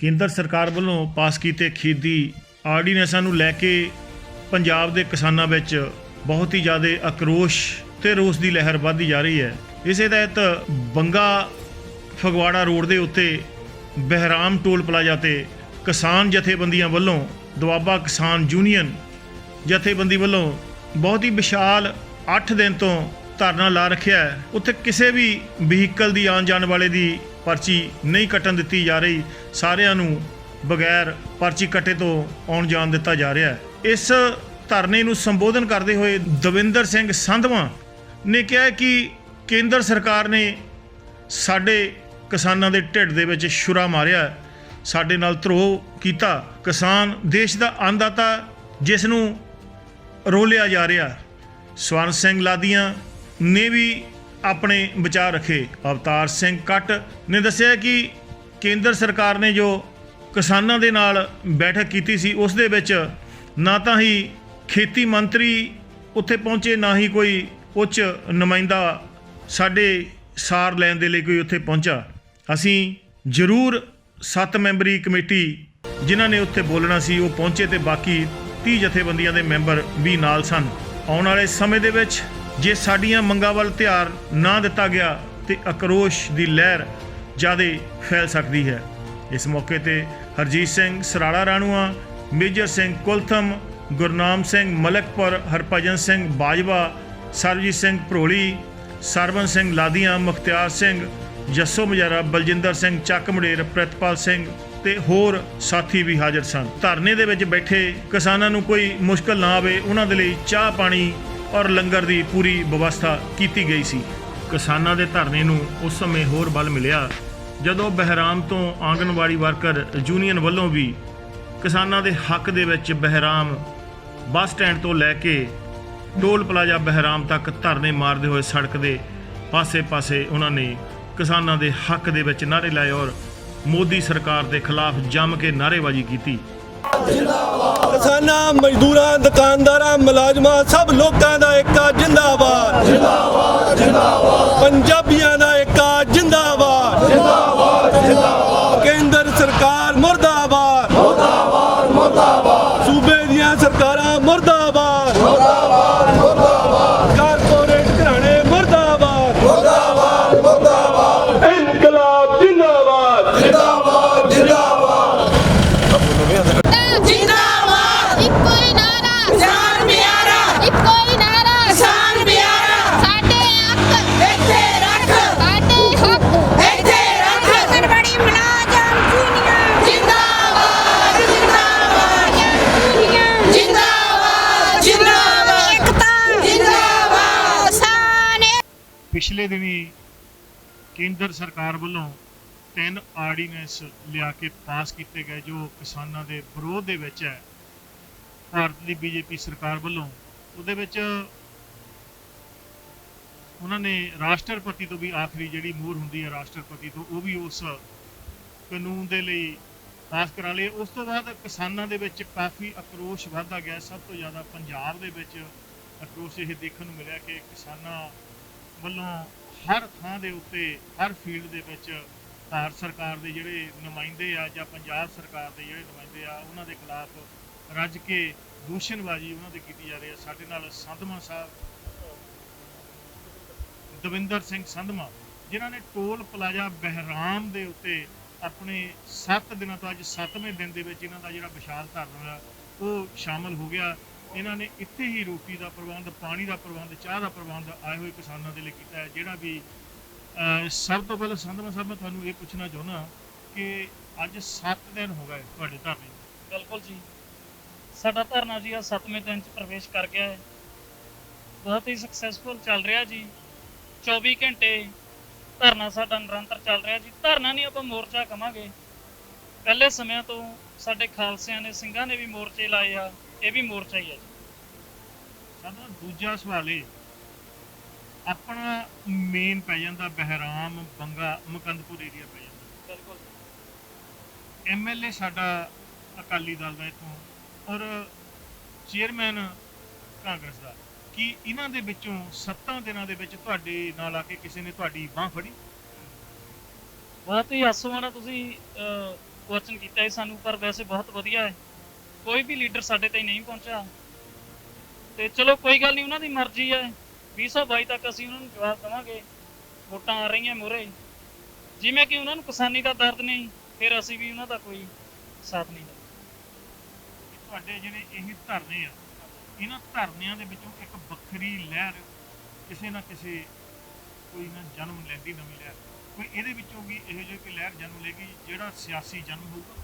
ਕੇਂਦਰ ਸਰਕਾਰ ਵੱਲੋਂ ਪਾਸ ਕੀਤੇ ਖੇਤੀ ਆਰਡੀਨੈਂਸਾਂ ਨੂੰ ਲੈ ਕੇ ਪੰਜਾਬ ਦੇ ਕਿਸਾਨਾਂ ਵਿੱਚ ਬਹੁਤ ਹੀ ਜ਼ਿਆਦਾ ਆਕਰੋਸ਼ ਤੇ ਰੋਸ ਦੀ ਲਹਿਰ ਵੱਧਦੀ ਜਾ ਰਹੀ ਹੈ। ਇਸੇ ਤਹਿਤ ਬੰਗਾ ਫਗਵਾੜਾ ਰੋਡ ਦੇ ਉੱਤੇ ਬਹਿਰਾਮ ਟੋਲ ਪਲਾਜ਼ਾ ਤੇ ਕਿਸਾਨ ਜਥੇਬੰਦੀਆਂ ਵੱਲੋਂ ਦੁਆਬਾ ਕਿਸਾਨ ਯੂਨੀਅਨ ਜਥੇਬੰਦੀ ਵੱਲੋਂ ਬਹੁਤ ਹੀ ਵਿਸ਼ਾਲ 8 ਦਿਨ ਤੋਂ ਧਰਨਾ ਲਾ ਰੱਖਿਆ ਹੈ। ਉੱਥੇ ਕਿਸੇ ਵੀ ਵਹੀਕਲ ਦੀ ਆਉਣ ਜਾਣ ਵਾਲੇ ਦੀ ਪਰਚੀ ਨਹੀਂ ਕੱਟਣ ਦਿੱਤੀ ਜਾ ਰਹੀ, ਸਾਰਿਆਂ ਨੂੰ ਬਗੈਰ ਪਰਚੀ ਕੱਟੇ ਤੋਂ ਆਉਣ ਜਾਣ ਦਿੱਤਾ ਜਾ ਰਿਹਾ ਹੈ। ਇਸ ਧਰਨੇ ਨੂੰ ਸੰਬੋਧਨ ਕਰਦੇ ਹੋਏ ਦਵਿੰਦਰ ਸਿੰਘ ਸੰਧਵਾ ਨੇ ਕਿਹਾ ਕਿ ਕੇਂਦਰ ਸਰਕਾਰ ਨੇ ਸਾਡੇ ਕਿਸਾਨਾਂ ਦੇ ਢਿੱਡ ਦੇ ਵਿੱਚ ਛੁਰਾ ਮਾਰਿਆ ਸਾਡੇ ਨਾਲ ਧਰੋਹ ਕੀਤਾ। ਕਿਸਾਨ ਦੇਸ਼ ਦਾ ਅੰਨਦਾਤਾ ਜਿਸ ਨੂੰ ਰੋਲਿਆ ਜਾ ਰਿਹਾ। ਸਵਰਨ ਸਿੰਘ ਲਾਦੀਆਂ ਨੇ ਵੀ ਆਪਣੇ ਵਿਚਾਰ ਰੱਖੇ। ਅਵਤਾਰ ਸਿੰਘ ਕੱਟ ਨੇ ਦੱਸਿਆ ਕਿ ਕੇਂਦਰ ਸਰਕਾਰ ਨੇ ਜੋ ਕਿਸਾਨਾਂ ਦੇ ਨਾਲ ਬੈਠਕ ਕੀਤੀ ਸੀ, ਉਸ ਦੇ ਵਿੱਚ ਨਾ ਤਾਂ ਹੀ ਖੇਤੀ ਮੰਤਰੀ ਉੱਥੇ ਪਹੁੰਚੇ, ਨਾ ਹੀ ਕੋਈ ਉੱਚ ਨੁਮਾਇੰਦਾ ਸਾਡੇ ਸਾਰ ਲੈਣ ਦੇ ਲਈ ਕੋਈ ਉੱਥੇ ਪਹੁੰਚਾ। ਅਸੀਂ ਜ਼ਰੂਰ ਸੱਤ ਮੈਂਬਰੀ ਕਮੇਟੀ ਜਿਨ੍ਹਾਂ ਨੇ ਉੱਥੇ ਬੋਲਣਾ ਸੀ, ਉਹ ਪਹੁੰਚੇ ਤੇ ਬਾਕੀ 30 ਜਥੇਬੰਦੀਆਂ ਦੇ ਮੈਂਬਰ ਵੀ ਨਾਲ ਸਨ। ਆਉਣ ਵਾਲੇ ਸਮੇਂ ਦੇ ਵਿੱਚ ਜੇ ਸਾਡੀਆਂ ਮੰਗਾਂ ਵੱਲ ਧਿਆਨ ਨਾ ਦਿੱਤਾ ਗਿਆ ਤੇ ਆਕਰੋਸ਼ ਦੀ ਲਹਿਰ ਜ਼ਿਆਦਾ ਫੈਲ ਸਕਦੀ ਹੈ। ਇਸ ਮੌਕੇ ਤੇ ਹਰਜੀਤ ਸਿੰਘ ਸਰਾੜਾ ਰਾਣੂਆ, ਮੇਜਰ ਸਿੰਘ ਕੁਲਥਮ, ਗੁਰਨਾਮ ਸਿੰਘ ਮਲਕਪੁਰ, ਹਰਭਜਨ ਸਿੰਘ ਬਾਜਵਾ, ਸਰਬਜੀਤ ਸਿੰਘ ਭਰੋਲੀ ਸਰਵਨ ਸਿੰਘ ਲਾਦੀਆਂ, ਮੁਖਤਿਆਰ ਸਿੰਘ, ਜੱਸੋ ਮਜਾਰਾ, ਬਲਜਿੰਦਰ ਸਿੰਘ ਚੱਕ ਮੜੇਰ ਪ੍ਰਿਤਪਾਲ ਸਿੰਘ ਤੇ ਹੋਰ ਸਾਥੀ ਵੀ ਹਾਜ਼ਰ ਸਨ। ਧਰਨੇ ਦੇ ਵਿੱਚ ਬੈਠੇ ਕਿਸਾਨਾਂ ਨੂੰ ਕੋਈ ਮੁਸ਼ਕਲ ਨਾ ਆਵੇ, ਉਹਨਾਂ ਦੇ ਲਈ ਚਾਹ ਪਾਣੀ ਔਰ ਲੰਗਰ ਦੀ ਪੂਰੀ ਵਿਵਸਥਾ ਕੀਤੀ ਗਈ ਸੀ। ਕਿਸਾਨਾਂ ਦੇ ਧਰਨੇ ਨੂੰ ਉਸ ਸਮੇਂ ਹੋਰ ਬਲ ਮਿਲਿਆ, ਜਦੋਂ ਬਹਿਰਾਮ ਤੋਂ ਆਂਗਨਵਾੜੀ ਵਰਕਰ ਯੂਨੀਅਨ ਵੱਲੋਂ ਵੀ ਕਿਸਾਨਾਂ ਦੇ ਹੱਕ ਦੇ ਵਿੱਚ ਬਹਿਰਾਮ ਬੱਸ ਸਟੈਂਡ ਤੋਂ ਲੈ ਕੇ ਟੋਲ ਪਲਾਜ਼ਾ ਬਹਿਰਾਮ ਤੱਕ ਧਰਨੇ ਮਾਰਦੇ ਹੋਏ ਸੜਕ ਦੇ ਪਾਸੇ-ਪਾਸੇ ਉਹਨਾਂ ਨੇ ਕਿਸਾਨਾਂ ਦੇ ਹੱਕ ਦੇ ਵਿੱਚ ਨਾਅਰੇ ਲਾਏ ਔਰ ਮੋਦੀ ਸਰਕਾਰ ਦੇ ਖਿਲਾਫ ਜੰਮ ਕੇ ਨਾਅਰੇਬਾਜ਼ੀ ਕੀਤੀ। ਕਿਸਾਨਾਂ ਮਜ਼ਦੂਰਾਂ ਦੁਕਾਨਦਾਰਾਂ ਮੁਲਾਜ਼ਮਾਂ ਸਭ ਲੋਕਾਂ ਦਾ ਏਕਾ ਜਿੰਦਾਬਾਦ। ਜਿੰਦਾਬਾਦ ਜਿੰਦਾਬਾਦ। ਪੰਜਾਬੀਆਂ ਦਾ ਏਕਾ ਜਿੰਦਾਬਾਦ ਜਿੰਦਾਬਾਦ। ਪਿਛਲੇ ਦਿਨੀ ਕੇਂਦਰ ਸਰਕਾਰ ਵੱਲੋਂ ਤਿੰਨ ਆਰਡੀਨੈਂਸ ਲਿਆ ਕੇ ਪਾਸ ਕੀਤੇ ਗਏ, ਜੋ ਕਿਸਾਨਾਂ ਦੇ ਵਿਰੋਧ ਦੇ ਵਿੱਚ ਹੈ। ਭਾਰਤ ਦੀ ਬੀਜੇਪੀ ਸਰਕਾਰ ਵੱਲੋਂ ਉਹਦੇ ਵਿੱਚ ਉਹਨਾਂ ਨੇ ਰਾਸ਼ਟਰਪਤੀ ਤੋਂ ਵੀ ਆਖਰੀ ਜਿਹੜੀ ਮੋਹਰ ਹੁੰਦੀ ਹੈ ਰਾਸ਼ਟਰਪਤੀ ਤੋਂ, ਉਹ ਵੀ ਉਸ ਕਾਨੂੰਨ ਦੇ ਲਈ ਪਾਸ ਕਰਾ ਲਈ ਉਸ ਤੋਂ ਬਾਅਦ ਕਿਸਾਨਾਂ ਦੇ ਵਿੱਚ ਕਾਫੀ ਅਕਰੋਸ਼ ਵਧਦਾ ਗਿਆ। ਸਭ ਤੋਂ ਜ਼ਿਆਦਾ ਪੰਜਾਬ ਦੇ ਵਿੱਚ ਅਕਰੋਸ਼ ਇਹ ਦੇਖਣ ਨੂੰ ਮਿਲਿਆ ਕਿ ਕਿਸਾਨਾਂ ਵੱਲੋਂ ਹਰ ਥਾਂ ਦੇ ਉੱਤੇ, ਹਰ ਫੀਲਡ ਦੇ ਵਿੱਚ ਭਾਰਤ ਸਰਕਾਰ ਦੇ ਜਿਹੜੇ ਨੁਮਾਇੰਦੇ ਆ ਜਾਂ ਪੰਜਾਬ ਸਰਕਾਰ ਦੇ ਜਿਹੜੇ ਨੁਮਾਇੰਦੇ ਆ, ਉਹਨਾਂ ਦੇ ਖਿਲਾਫ ਰੱਜ ਕੇ ਦੂਸ਼ਣਬਾਜ਼ੀ ਉਹਨਾਂ ਦੇ ਕੀਤੀ ਜਾ ਰਹੀ ਹੈ। ਸਾਡੇ ਨਾਲ ਸੰਧਮਾ ਸਾਹਿਬ, ਦਵਿੰਦਰ ਸਿੰਘ ਸੰਧਮਾ, ਜਿਨ੍ਹਾਂ ਨੇ ਟੋਲ ਪਲਾਜ਼ਾ ਬਹਿਰਾਮ ਦੇ ਉੱਤੇ ਆਪਣੇ 7 ਦਿਨਾਂ ਤੋਂ ਅੱਜ 7ਵੇਂ ਦਿਨ ਦੇ ਵਿੱਚ ਇਹਨਾਂ ਦਾ ਜਿਹੜਾ ਵਿਸ਼ਾਲ ਧਰਨਾ ਹੈ ਉਹ ਸ਼ਾਮਲ ਹੋ ਗਿਆ। ਇਹਨਾਂ ਨੇ ਇੱਥੇ ਹੀ ਰੋਟੀ ਦਾ ਪ੍ਰਬੰਧ, ਪਾਣੀ ਦਾ ਪ੍ਰਬੰਧ, ਚਾਹ ਦਾ ਪ੍ਰਬੰਧ ਆਏ ਹੋਏ ਕਿਸਾਨਾਂ ਦੇ ਲਈ ਕੀਤਾ ਹੈ, ਜਿਹੜਾ ਵੀ ਸਭ ਤੋਂ ਪਹਿਲਾਂ ਸੰਧਮਾ ਸਾਹਿਬ, ਮੈਂ ਤੁਹਾਨੂੰ ਇਹ ਪੁੱਛਣਾ ਚਾਹੁੰਦਾ ਕਿ ਅੱਜ 7 ਦਿਨ ਹੋ ਗਏ ਤੁਹਾਡੇ ਧਰਨੇ ਬਿਲਕੁਲ ਜੀ। ਸਾਡਾ ਧਰਨਾ ਜੀ ਆ 7ਵੇਂ ਦਿਨ ਚ ਪ੍ਰਵੇਸ਼ ਕਰ ਗਿਆ ਹੈ। ਬਹੁਤ ਹੀ ਸਕਸੈਸਫੁਲ ਚੱਲ ਰਿਹਾ ਜੀ। 24 ਘੰਟੇ ਧਰਨਾ ਸਾਡਾ ਨਿਰੰਤਰ ਚੱਲ ਰਿਹਾ ਜੀ। ਧਰਨਾ ਨਹੀਂ ਆਪਾਂ ਮੋਰਚਾ ਕਵਾਂਗੇ। ਪਹਿਲੇ ਸਮਿਆਂ ਤੋਂ ਸਾਡੇ ਖਾਲਸਿਆਂ ਨੇ, ਸਿੰਘਾਂ ਨੇ ਵੀ ਮੋਰਚੇ ਲਾਏ ਆ। ਇਹ ਵੀ ਮੋਰਚਾ ਹੀ ਹੈ ਜੀ। ਸਾਡਾ ਦੂਜਾ ਸਵਾਲ ਇਹ ਆਪਣਾ ਮੇਨ ਪੈ ਜਾਂਦਾ ਬਹਿਰਾਮ ਬੰਗਾ ਮੁਕੰਦਪੁਰ ਏਰੀਆ ਪੈ ਜਾਂਦਾ। ਬਿਲਕੁਲ ਐਮਐਲਏ ਸਾਡਾ ਅਕਾਲੀ ਦਲ ਦਾ ਇਥੋਂ ਔਰ ਚੇਅਰਮੈਨ ਕਾਂਗਰਸ ਦਾ। ਕੀ ਇਹਨਾਂ ਦੇ ਵਿੱਚੋਂ 7 ਦਿਨਾਂ ਦੇ ਵਿੱਚ ਤੁਹਾਡੇ ਨਾਲ ਆ ਕੇ ਕਿਸੇ ਨੇ ਤੁਹਾਡੀ ਬਾਹ ਫੜੀ? ਬਹੁਤ ਹੀ ਵਾਲਾ ਤੁਸੀਂ ਕੁਐਸਚਨ ਕੀਤਾ ਹੈ ਸਾਨੂੰ ਪਰ ਵੈਸੇ ਬਹੁਤ ਵਧੀਆ ਹੈ। ਕੋਈ ਵੀ ਲੀਡਰ ਸਾਡੇ ਤਾਈਂ ਨਹੀਂ ਪਹੁੰਚਾ ਤੇ ਚਲੋ ਕੋਈ ਗੱਲ ਨਹੀਂ ਉਹਨਾਂ ਦੀ ਮਰਜ਼ੀ ਹੈ। 2022 ਤੱਕ ਅਸੀਂ ਉਹਨਾਂ ਨੂੰ ਜਵਾਬ ਦੇਵਾਂਗੇ। ਵੋਟਾਂ ਆ ਰਹੀਆਂ ਮੂਹਰੇ। ਜਿਵੇਂ ਕਿ ਉਹਨਾਂ ਨੂੰ ਕਿਸਾਨੀ ਦਾ ਦਰਦ ਨਹੀਂ ਫਿਰ ਅਸੀਂ ਵੀ ਉਹਨਾਂ ਦਾ ਕੋਈ ਸਾਥ ਨਹੀਂ ਦੇਵਾਂਗੇ। ਤੁਹਾਡੇ ਜਿਹੜੇ ਇਹ ਧਰਨੇ ਆ ਇਹਨਾਂ ਧਰਨਿਆਂ ਦੇ ਵਿੱਚੋਂ ਇੱਕ ਵੱਖਰੀ ਲਹਿਰ ਕਿਸੇ ਨਾ ਕਿਸੇ ਕੋਈ ਨਾ ਜਨਮ ਲੈਂਦੀ ਨਵੀਂ ਲਹਿਰ। ਕੋਈ ਇਹਦੇ ਵਿੱਚੋਂ ਵੀ ਇਹੋ ਜਿਹੀ ਕੋਈ ਲਹਿਰ ਜਨਮ ਲੇਗੀ ਜਿਹੜਾ ਸਿਆਸੀ ਜਨਮ ਹੋਊਗਾ?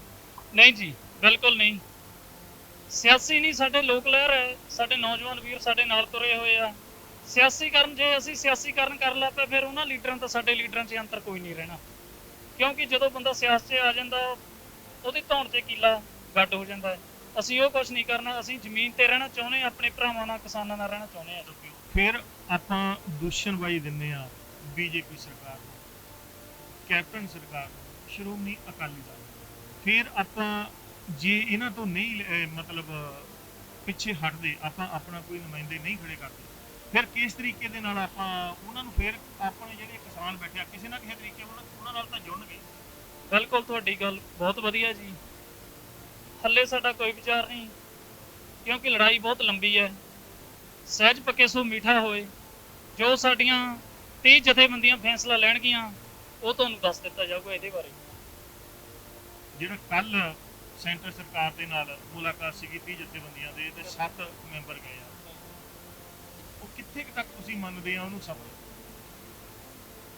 ਨਹੀਂ ਜੀ ਬਿਲਕੁਲ ਨਹੀਂ। ਸਿਆਸੀ ਨਹੀਂ, ਸਾਡੇ ਲੋਕ ਲਹਿਰ ਹੈ, ਸਾਡੇ ਨੌਜਵਾਨ ਵੀਰ ਸਾਡੇ ਨਾਲ ਤੁਰੇ ਹੋਏ ਆ। ਸਿਆਸੀਕਰਨ ਜੇ ਅਸੀਂ ਸਿਆਸੀਕਰਨ ਕਰ ਲਾ ਪਏ ਫਿਰ ਉਹਨਾਂ ਲੀਡਰਾਂ ਤਾਂ ਸਾਡੇ ਲੀਡਰਾਂ 'ਚ ਅੰਤਰ ਕੋਈ ਨਹੀਂ ਰਹਿਣਾ। ਕਿਉਂਕਿ ਜਦੋਂ ਬੰਦਾ ਸਿਆਸਤ 'ਚ ਆ ਜਾਂਦਾ, ਉਹਦੀ ਧੌਣ 'ਤੇ ਕੀਲਾ ਗੱਡ ਹੋ ਜਾਂਦਾ ਹੈ। ਅਸੀਂ ਉਹ ਕੁਝ ਨਹੀਂ ਕਰਨਾ, ਅਸੀਂ ਜ਼ਮੀਨ ਤੇ ਰਹਿਣਾ ਚਾਹੁੰਦੇ ਹਾਂ, ਆਪਣੇ ਭਰਾਵਾਂ ਨਾਲ, ਕਿਸਾਨਾਂ ਨਾਲ ਰਹਿਣਾ ਚਾਹੁੰਦੇ ਹਾਂ ਫਿਰ ਆਪਾਂ ਦੂਸ਼ਣਬਾਜ਼ੀ ਦਿੰਨੇ ਆ ਬੀਜੇਪੀ ਸਰਕਾਰ ਨੂੰ, ਕੈਪਟਨ ਸਰਕਾਰ ਨੂੰ, ਸ਼੍ਰੋਮਣੀ ਅਕਾਲੀ ਦਲ ਫਿਰ ਆਪਾਂ ਜੇ ਇਹਨਾਂ ਤੋਂ ਨਹੀਂ ਅਹ, ਮਤਲਬ ਪਿੱਛੇ ਹਟਦੇ ਆਪਾਂ ਆਪਣਾ ਕੋਈ ਨੁਮਾਇੰਦੇ ਨਹੀਂ ਖੜੇ ਕਰਦੇ ਫਿਰ ਕਿਸ ਤਰੀਕੇ ਦੇ ਨਾਲ ਆਪਾਂ ਉਹਨਾਂ ਨੂੰ ਫਿਰ ਆਪਣੇ ਜਿਹੜੇ ਕਿਸਾਨ ਬੈਠੇ ਆ ਕਿਸੇ ਨਾ ਕਿਸੇ ਤਰੀਕੇ ਉਹਨਾਂ ਉਹਨਾਂ ਨਾਲ ਤਾਂ ਜੁੜਨਗੇ। ਬਿਲਕੁਲ ਤੁਹਾਡੀ ਗੱਲ ਬਹੁਤ ਵਧੀਆ ਜੀ। ਹੱਲੇ ਸਾਡਾ ਕੋਈ ਵਿਚਾਰ ਨਹੀਂ ਕਿਉਂਕਿ ਲੜਾਈ ਬਹੁਤ ਲੰਬੀ ਹੈ। ਸਹਿਜ ਪੱਕੇ ਸੋ ਮਿੱਠਾ ਹੋਏ ਜੋ ਸਾਡੀਆਂ 30 ਜਥੇਬੰਦੀਆਂ ਫੈਸਲਾ ਲੈਣਗੀਆਂ ਉਹ ਤੁਹਾਨੂੰ ਦੱਸ ਦਿੱਤਾ ਜਾਊਗਾ ਇਹਦੇ ਬਾਰੇ। ਜਿਹੜਾ ਕੱਲ ਸੈਂਟਰ ਸਰਕਾਰ ਦੇ ਨਾਲ ਮੁਲਾਕਾਤ ਸੀਗੀ 30 ਜਥੇਬੰਦੀਆਂ ਦੇ ਤੇ 7 ਮੈਂਬਰ ਗਏ ਆ। ਉਹ ਕਿੱਥੇ ਕੁ ਤੱਕ ਤੁਸੀਂ ਮੰਨਦੇ ਆ ਉਹਨੂੰ ਸਫਲ?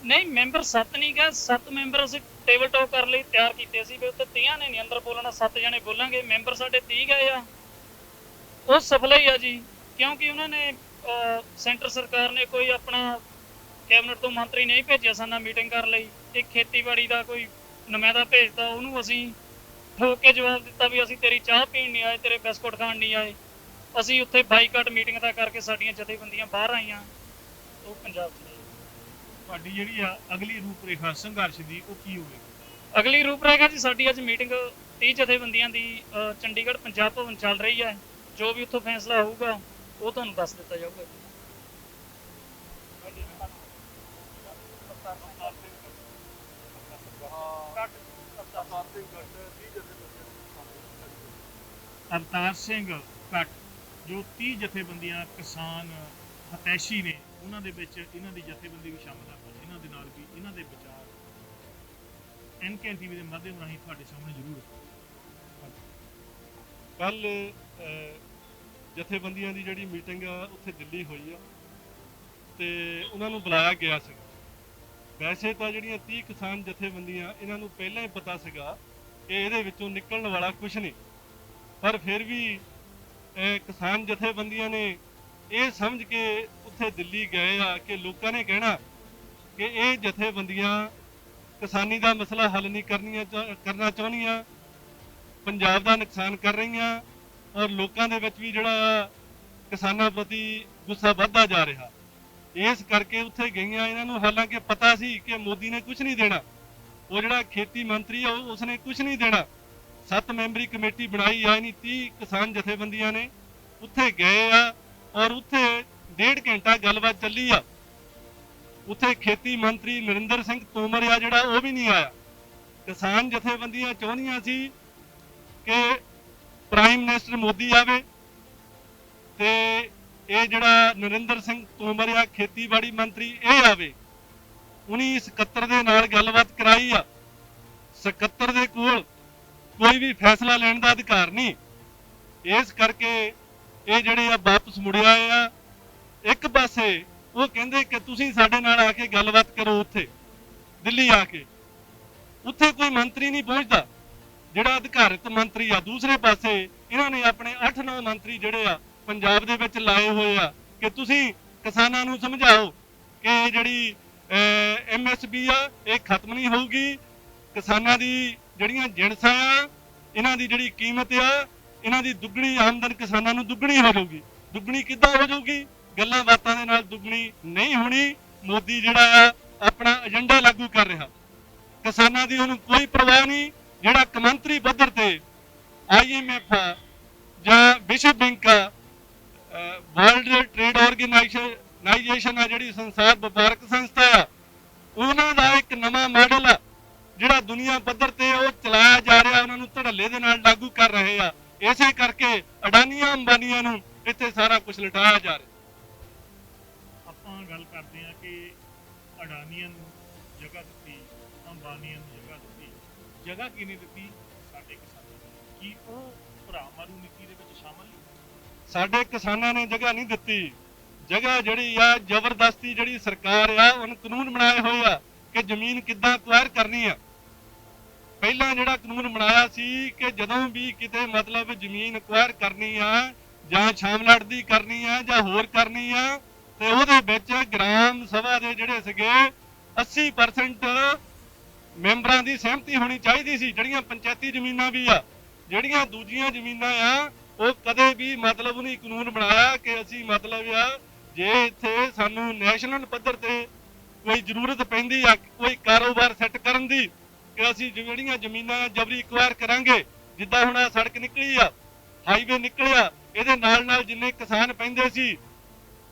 ਨਹੀਂ, ਮੈਂਬਰ 7 ਨਹੀਂ ਗਾ। 7 ਮੈਂਬਰ ਅਸੀਂ ਟੇਬਲ ਟਾਕ ਕਰ ਲਈ ਤਿਆਰ ਕੀਤੇ ਸੀ ਵੀ ਉੱਤੇ 30 ਨੇ ਨਹੀਂ, ਅੰਦਰ ਬੋਲਣਾ 7 ਜਣੇ ਬੋਲਾਂਗੇ। ਮੈਂਬਰ ਸਾਡੇ 30 ਗਏ ਆ। ਉਹ ਸਫਲ ਹੀ ਆ ਜੀ, ਕਿਉਂਕਿ ਉਹਨਾਂ ਨੇ ਸੈਂਟਰ ਸਰਕਾਰ ਨੇ ਕੋਈ ਆਪਣਾ ਕੈਬਨਿਟ ਤੋਂ ਮੰਤਰੀ ਨਹੀਂ ਭੇਜਿਆ ਸਾਨਾ ਮੀਟਿੰਗ ਕਰਨ ਲਈ। ਇੱਕ ਖੇਤੀਬਾੜੀ ਦਾ ਕੋਈ ਨੁਮਾਇੰਦਾ ਭੇਜਦਾ ਉਹਨੂੰ ਅਸੀਂ ਠੋਕ ਕੇ ਜਵਾਬ ਦਿੱਤਾ ਵੀ ਅਸੀਂ ਤੇਰੀ ਚਾਹ ਪੀਣ ਨਹੀਂ ਆਏ ਤੇਰੇ ਬਿਸਕੁਟ ਖਾਣ ਨਹੀਂ ਆਏ। ਅਸੀਂ ਉੱਥੇ ਬਾਈਕਾਟ ਮੀਟਿੰਗ ਦਾ ਕਰਕੇ ਸਾਡੀਆਂ ਜਥੇਬੰਦੀਆਂ ਬਾਹਰ ਆਈਆਂ। ਉਹ ਪੰਜਾਬ ਚ ਤੁਹਾਡੀ ਜਿਹੜੀ ਆ ਅਗਲੀ ਰੂਪਰੇਖਾ ਸੰਘਰਸ਼ ਦੀ ਉਹ ਕੀ ਹੋਵੇਗੀ? ਅਗਲੀ ਰੂਪਰੇਖਾ ਜੀ ਸਾਡੀ ਅੱਜ ਮੀਟਿੰਗ 30 ਜਥੇਬੰਦੀਆਂ ਦੀ ਚੰਡੀਗੜ੍ਹ ਪੰਜਾਬ ਭਵਨ ਚੱਲ ਰਹੀ ਹੈ। ਜੋ ਵੀ ਉੱਥੋਂ ਫੈਸਲਾ ਹੋਊਗਾ ਉਹ ਤੁਹਾਨੂੰ ਦੱਸ ਦਿੱਤਾ ਜਾਊਗਾ। ਅਵਤਾਰ ਸਿੰਘ ਭੱਟ, ਜੋ 30 ਜਥੇਬੰਦੀਆਂ ਕਿਸਾਨ ਹਤੈਸ਼ੀ ਨੇ, ਉਹਨਾਂ ਦੇ ਵਿੱਚ ਇਹਨਾਂ ਦੀ ਜਥੇਬੰਦੀ ਵੀ ਸ਼ਾਮਲ ਹੈ ਇਹਨਾਂ ਦੇ ਨਾਲ ਵੀ ਇਹਨਾਂ ਦੇ ਵਿਚਾਰ ਐਨਕੇ ਟੀਵੀ ਦੇ ਮਾਧਿਅਮ ਰਾਹੀਂ ਤੁਹਾਡੇ ਸਾਹਮਣੇ ਜ਼ਰੂਰ ਕੱਲ ਜਥੇਬੰਦੀਆਂ ਦੀ ਜਿਹੜੀ ਮੀਟਿੰਗ ਆ, ਉੱਥੇ ਦਿੱਲੀ ਹੋਈ ਆ, ਤੇ ਉਹਨਾਂ ਨੂੰ ਬੁਲਾਇਆ ਗਿਆ ਸੀ ਵੈਸੇ ਤਾਂ ਜਿਹੜੀਆਂ 30 ਕਿਸਾਨ ਜਥੇਬੰਦੀਆਂ, ਇਹਨਾਂ ਨੂੰ ਪਹਿਲਾਂ ਹੀ ਪਤਾ ਸੀਗਾ ਕਿ ਇਹਦੇ ਵਿੱਚੋਂ ਨਿਕਲਣ ਵਾਲਾ ਕੁਝ ਨਹੀਂ। ਪਰ ਫਿਰ ਵੀ ਕਿਸਾਨ ਜਥੇਬੰਦੀਆਂ ਨੇ ਇਹ ਸਮਝ ਕੇ ਉੱਥੇ ਦਿੱਲੀ ਗਏ ਆ ਕਿ ਲੋਕਾਂ ਨੇ ਕਹਿਣਾ ਕਿ ਇਹ ਜਥੇਬੰਦੀਆਂ ਕਿਸਾਨੀ ਦਾ ਮਸਲਾ ਹੱਲ ਨਹੀਂ ਕਰਨੀਆਂ ਚਾਹ- ਕਰਨਾ ਚਾਹੁੰਦੀਆਂ, ਪੰਜਾਬ ਦਾ ਨੁਕਸਾਨ ਕਰ ਰਹੀਆਂ ਔਰ ਲੋਕਾਂ ਦੇ ਵਿੱਚ ਵੀ ਜਿਹੜਾ ਕਿਸਾਨਾਂ ਪ੍ਰਤੀ ਗੁੱਸਾ ਵੱਧਦਾ ਜਾ ਰਿਹਾ। ਇਸ ਕਰਕੇ ਉੱਥੇ ਗਈਆਂ, ਇਹਨਾਂ ਨੂੰ ਹਾਲਾਂਕਿ ਪਤਾ ਸੀ ਕਿ ਮੋਦੀ ਨੇ ਕੁਝ ਨਹੀਂ ਦੇਣਾ। ਉਹ ਜਿਹੜਾ ਖੇਤੀ ਮੰਤਰੀ ਆ, ਉਹ ਉਸਨੇ ਕੁਝ ਨਹੀਂ ਦੇਣਾ। ਸੱਤ ਮੈਂਬਰੀ ਕਮੇਟੀ ਬਣਾਈ ਆ ਨਹੀਂ 30 ਕਿਸਾਨ ਜਥੇਬੰਦੀਆਂ ਨੇ। ਉੱਥੇ ਗਏ ਆ ਔਰ ਉੱਥੇ ਡੇਢ ਘੰਟਾ ਗੱਲਬਾਤ ਚੱਲੀ ਆ। ਉੱਥੇ ਖੇਤੀ ਮੰਤਰੀ ਨਰਿੰਦਰ ਸਿੰਘ ਤੋਮਰ ਆ ਜਿਹੜਾ, ਉਹ ਵੀ ਨਹੀਂ ਆਇਆ। ਕਿਸਾਨ ਜਥੇਬੰਦੀਆਂ ਚਾਹੁੰਦੀਆਂ ਸੀ ਕਿ ਪ੍ਰਾਈਮ ਮਿਨਿਸਟਰ ਮੋਦੀ ਆਵੇ ਤੇ ਇਹ ਜਿਹੜਾ ਨਰਿੰਦਰ ਸਿੰਘ ਤੋਮਰ ਆ, ਖੇਤੀਬਾੜੀ ਮੰਤਰੀ, ਇਹ ਆਵੇ। ਉਨੀ ਸਕੱਤਰ ਦੇ ਨਾਲ ਗੱਲਬਾਤ ਕਰਾਈ ਆ। ਸਕੱਤਰ ਦੇ ਕੋਲ ਕੋਈ ਵੀ ਫੈਸਲਾ ਲੈਣ ਦਾ ਅਧਿਕਾਰ ਨਹੀਂ। ਇਸ ਕਰਕੇ ਇਹ ਜਿਹੜੇ ਆ ਵਾਪਸ ਮੁੜਿਆ ਆ, ਇੱਕ ਪਾਸੇ ਉਹ ਕਹਿੰਦੇ ਕਿ ਤੁਸੀਂ ਸਾਡੇ ਨਾਲ ਆ ਕੇ ਗੱਲਬਾਤ ਕਰੋ ਉੱਥੇ, ਦਿੱਲੀ ਆ ਕੇ। ਉੱਥੇ ਕੋਈ ਮੰਤਰੀ ਨਹੀਂ ਪਹੁੰਚਦਾ, ਜਿਹੜਾ ਅਧਿਕਾਰਤ ਮੰਤਰੀ ਆ। ਦੂਸਰੇ ਪਾਸੇ ਇਹਨਾਂ ਨੇ ਆਪਣੇ 8-9 ਮੰਤਰੀ ਜਿਹੜੇ ਆ, ਪੰਜਾਬ ਦੇ ਵਿੱਚ ਲਾਏ ਹੋਏ ਆ, ਕਿ ਤੁਸੀਂ ਕਿਸਾਨਾਂ ਨੂੰ ਸਮਝਾਓ ਕਿ ਇਹ ਜਿਹੜੀ ਐਮਐਸਪੀ ਆ, ਇਹ ਖਤਮ ਨਹੀਂ ਹੋਊਗੀ। ਕਿਸਾਨਾਂ ਦੀ ਜਿਹੜੀਆਂ ਜਿਣਸਾਂ ਆ, ਇਹਨਾਂ ਦੀ ਜਿਹੜੀ ਕੀਮਤ ਆ, ਇਹਨਾਂ ਦੀ ਦੁੱਗਣੀ ਆਮਦਨ ਕਿਸਾਨਾਂ ਨੂੰ ਦੁੱਗਣੀ ਹੋ ਜਾਊਗੀ। ਦੁੱਗਣੀ ਕਿੱਦਾਂ ਹੋ ਜਾਊਗੀ? ਗੱਲਾਂ ਬਾਤਾਂ ਦੇ ਨਾਲ ਦੁੱਗਣੀ ਨਹੀਂ ਹੋਣੀ। ਮੋਦੀ ਜਿਹੜਾ ਆ, ਆਪਣਾ ਏਜੰਡਾ ਲਾਗੂ ਕਰ ਰਿਹਾ। ਕਿਸਾਨਾਂ ਦੀ ਉਹਨੂੰ ਕੋਈ ਪਰਵਾਹ ਨਹੀਂ, ਜਿਹੜਾ ਕਮੰਤਰੀ ਪੱਧਰ ਤੇ ਆਈਐਮਐਫ ਆ ਜਾਂ ਵਿਸ਼ਵ ਬੈਂਕ ਆ ਵਰਲਡ ਟ੍ਰੇਡ ਆਰਗੇਨਾਈਜੇਸ਼ਨ ਆ ਜਿਹੜੀ ਸੰਸਾਰ ਵਪਾਰਕ ਸੰਸਥਾ ਆ, ਉਹਨਾਂ ਦਾ ਇੱਕ ਨਵਾਂ ਮਾਡਲ ਆ। ਜਿਹੜਾ ਦੁਨੀਆ ਪੱਧਰ ਤੇ ਉਹ ਚਲਾਇਆ ਜਾ ਰਿਹਾ ਉਹਨਾਂ ਨੂੰ ਧੜੱਲੇ ਦੇ ਨਾਲ ਲਾਗੂ ਕਰ ਰਹੇ ਆ। ਇਸੇ ਕਰਕੇ ਅਡਾਨੀਆਂ ਅੰਬਾਨੀਆਂ ਨੂੰ ਇੱਥੇ ਸਾਰਾ ਕੁਝ ਲਟਾਇਆ ਜਾ ਰਿਹਾ। ਆਪਾਂ ਗੱਲ ਕਰਦੇ ਹਾਂ ਕਿ ਅਡਾਨੀਆਂ ਨੂੰ ਜਗ੍ਹਾ ਦਿੱਤੀ ਅੰਬਾਨੀਆਂ ਨੂੰ ਜਗ੍ਹਾ ਦਿੱਤੀ। ਜਗ੍ਹਾ ਕਿਹਨੇ ਦਿੱਤੀ? ਸਾਡੇ ਕਿਸਾਨਾਂ ਨੇ। ਕੀ ਉਹ ਭਰਾ ਮਾਰੂ ਨੀਤੀ ਦੇ ਵਿੱਚ ਸ਼ਾਮਲ ਨਹੀਂ ਸਾਡੇ ਕਿਸਾਨਾਂ ਨੇ ਜਗ੍ਹਾ ਨਹੀਂ ਦਿੱਤੀ। ਜਗ੍ਹਾ ਜਿਹੜੀ ਆ ਜ਼ਬਰਦਸਤੀ ਜਿਹੜੀ ਸਰਕਾਰ ਆ ਉਹਨ ਕਾਨੂੰਨ ਬਣਾਏ ਹੋਏ ਆ ਕਿ ਜ਼ਮੀਨ ਕਿੱਦਾਂ ਅਕਵਾਇਰ ਕਰਨੀ ਆ। ਪਹਿਲਾਂ ਜਿਹੜਾ ਕਾਨੂੰਨ ਬਣਾਇਆ ਸੀ ਕਿ ਜਦੋਂ ਵੀ ਕਿਤੇ ਮਤਲਬ ਜ਼ਮੀਨ ਅਕਵਾਇਰ ਕਰਨੀ ਆ, ਜਾਂ ਸ਼ਾਮਲਾਟ ਦੀ ਕਰਨੀ ਆ, ਜਾਂ ਹੋਰ ਕਰਨੀ ਆ, ਤੇ ਉਹਦੇ ਵਿੱਚ ਗ੍ਰਾਮ ਸਭਾ ਦੇ ਜਿਹੜੇ ਸੀਗੇ 80% ਮੈਂਬਰਾਂ ਦੀ ਸਹਿਮਤੀ ਹੋਣੀ ਚਾਹੀਦੀ ਸੀ, ਜਿਹੜੀਆਂ ਪੰਚਾਇਤੀ ਜ਼ਮੀਨਾਂ ਵੀ ਆ, ਜਿਹੜੀਆਂ ਦੂਜੀਆਂ ਜ਼ਮੀਨਾਂ ਆ, ਉਹ ਕਦੇ ਵੀ ਮਤਲਬ ਨਹੀਂ ਕਾਨੂੰਨ ਬਣਾਇਆ ਕਿ ਅਸੀਂ ਮਤਲਬ ਆ, ਜੇ ਇੱਥੇ ਸਾਨੂੰ ਨੈਸ਼ਨਲ ਪੱਧਰ ਤੇ ਕੋਈ ਜ਼ਰੂਰਤ ਪੈਂਦੀ ਆ, ਕੋਈ ਕਾਰੋਬਾਰ ਸੈੱਟ ਕਰਨ ਦੀ ਕਿ ਅਸੀਂ ਜਿਹੜੀਆਂ ਜ਼ਮੀਨਾਂ ਜਬਰੀ ਐਕਵਾਇਰ ਕਰਾਂਗੇ, ਜਿੱਦਾਂ ਹੁਣ ਆਹ ਸੜਕ ਨਿਕਲੀ ਆ ਹਾਈਵੇ ਨਿਕਲਿਆ ਇਹਦੇ ਨਾਲ ਨਾਲ ਜਿੰਨੇ ਕਿਸਾਨ ਪੈਂਦੇ ਸੀ,